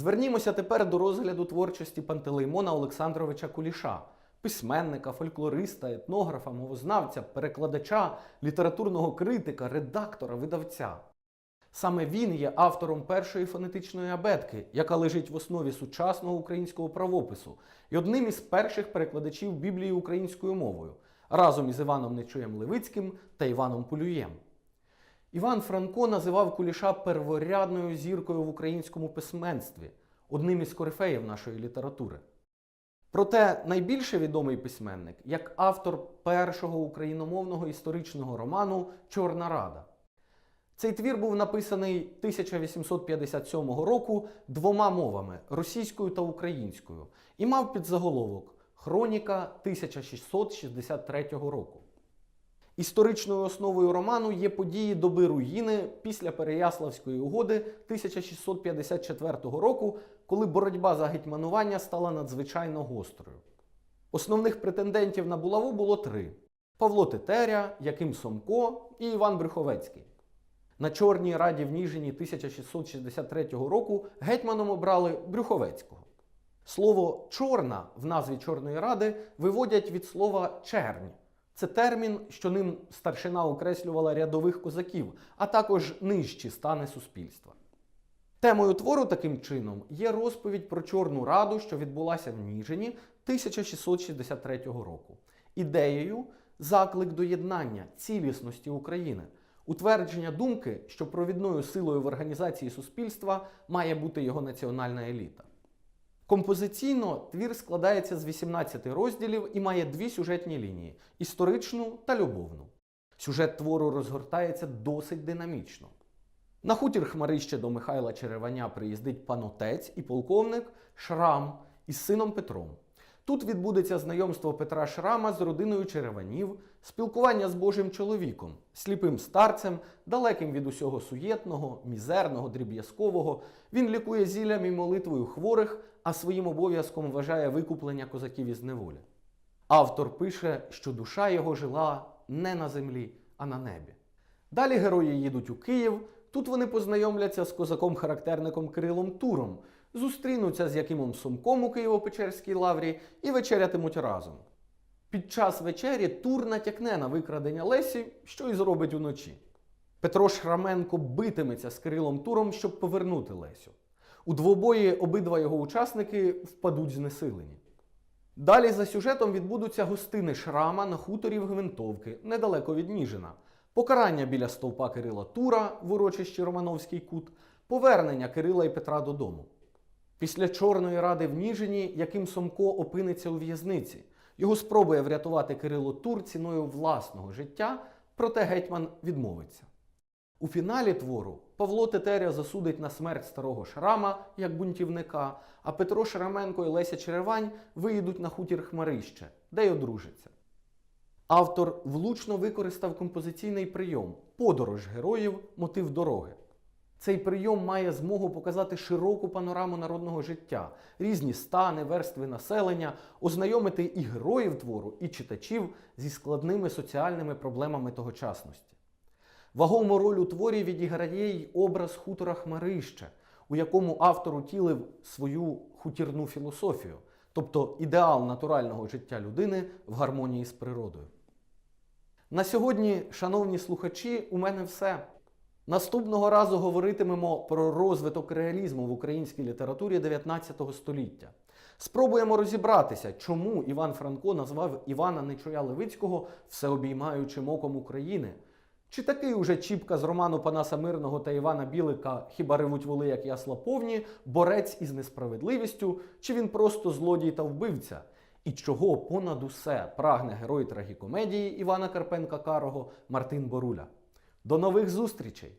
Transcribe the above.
Звернімося тепер до розгляду творчості Пантелеймона Олександровича Куліша, письменника, фольклориста, етнографа, мовознавця, перекладача, літературного критика, редактора, видавця. Саме він є автором першої фонетичної абетки, яка лежить в основі сучасного українського правопису, і одним із перших перекладачів Біблії українською мовою, разом із Іваном Нечуєм Левицьким та Іваном Полюєм. Іван Франко називав Куліша перворядною зіркою в українському письменстві, одним із корифеїв нашої літератури. Проте найбільше відомий письменник як автор першого україномовного історичного роману Чорна Рада. Цей твір був написаний 1857 року двома мовами російською та українською, і мав підзаголовок Хроніка 1663 року. Історичною основою роману є події доби руїни після Переяславської угоди 1654 року, коли боротьба за гетьманування стала надзвичайно гострою. Основних претендентів на булаву було три: Павло Тетеря, Яким Сомко і Іван Брюховецький. На Чорній раді в Ніжині 1663 року гетьманом обрали Брюховецького. Слово чорна в назві Чорної ради виводять від слова чернь. Це термін, що ним старшина окреслювала рядових козаків, а також нижчі стани суспільства. Темою твору таким чином є розповідь про Чорну Раду, що відбулася в Ніжині 1663 року. Ідеєю заклик до єднання цілісності України, утвердження думки, що провідною силою в організації суспільства має бути його національна еліта. Композиційно твір складається з 18 розділів і має дві сюжетні лінії історичну та любовну. Сюжет твору розгортається досить динамічно. На хутір Хмарище до Михайла Череваня приїздить панотець і полковник Шрам із сином Петром. Тут відбудеться знайомство Петра Шрама з родиною Череванів, спілкування з Божим чоловіком, сліпим старцем, далеким від усього суєтного, мізерного, дріб'язкового. Він лікує зіллям і молитвою хворих, а своїм обов'язком вважає викуплення козаків із неволі. Автор пише, що душа його жила не на землі, а на небі. Далі герої їдуть у Київ. Тут вони познайомляться з козаком-характерником Кирилом Туром, зустрінуться з Якимом Сомком у Києво-Печерській лаврі і вечерятимуть разом. Під час вечері Тур натякне на викрадення Лесі, що й зробить уночі. Петро Шраменко битиметься з Кирилом Туром, щоб повернути Лесю. У двобої обидва його учасники впадуть знесилені. Далі за сюжетом відбудуться гостини Шрама на хуторі в Гвинтовки, недалеко від Ніжина, покарання біля стовпа Кирила Тура в урочищі Романовський кут, повернення Кирила і Петра додому. Після Чорної ради в Ніжині Яким Сомко опиниться у в'язниці. Його спробує врятувати Кирило Тур ціною власного життя, проте гетьман відмовиться. У фіналі твору Павло Тетеря засудить на смерть старого Шрама як бунтівника, а Петро Шраменко і Леся Черевань виїдуть на хутір Хмарище, де й одружаться. Автор влучно використав композиційний прийом подорож героїв, мотив дороги. Цей прийом має змогу показати широку панораму народного життя, різні стани, верстви населення, ознайомити і героїв твору, і читачів зі складними соціальними проблемами тогочасності. Вагому роль у творі відіграє й образ хутора Хмарище, у якому автор утілив свою хутірну філософію, тобто ідеал натурального життя людини в гармонії з природою. На сьогодні, шановні слухачі, у мене все. Наступного разу говоритимемо про розвиток реалізму в українській літературі 19 століття. Спробуємо розібратися, чому Іван Франко назвав Івана Нечуя Левицького всеобіймаючим оком України. Чи такий уже Чіпка з роману Панаса Мирного та Івана Білика Хіба ревуть воли, як ясла повні, борець із несправедливістю, чи він просто злодій та вбивця? І чого понад усе прагне герой трагікомедії Івана Карпенка Карого Мартин Боруля? До нових зустрічей!